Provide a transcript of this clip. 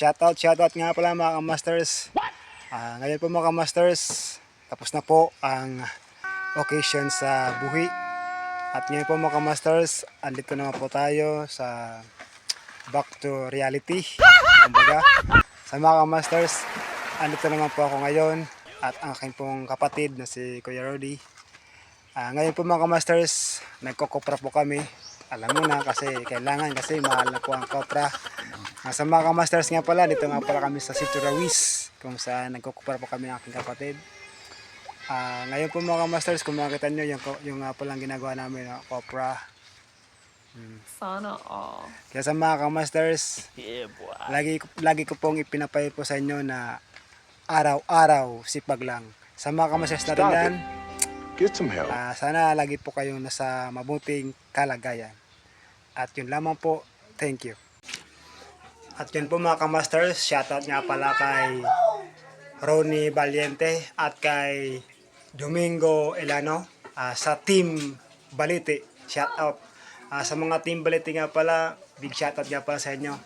shoutout, shoutout nga pala mga kamasters. Ah, ngayon po mga kamasters, tapos na po ang occasion sa buhi. At ngayon po mga kamasters, andito naman po tayo sa back to reality. Kumbaga, sa mga kamasters, andito naman po ako ngayon at ang aking pong kapatid na si Kuya Rody. Ah, ngayon po mga kamasters, nagkokopra po kami. Alam mo na kasi kailangan kasi mahal na po ang kopra. Sa mga kamasters nga pala, dito nga pala kami sa Sitio Rawis kung saan nagkokopra po kami ng aking kapatid. Ah, ngayon po mga kamasters, kung makikita nyo yung, yung nga palang ginagawa namin na kopra. Sana all. Kaya sa mga kamasters, lagi, ko- lagi ko pong ipinapay po sa inyo na araw-araw sipag lang. Sa mga kamasters natin yan, Get some help. Ah, sana lagi po kayong nasa mabuting kalagayan. At yun lamang po. Thank you. At yun po mga kamasters, shoutout nga pala kay Ronnie Valiente at kay Domingo Elano ah, sa Team Balite. Shoutout. Ah, sa mga Team Balite nga pala, big shoutout nga pala sa inyo.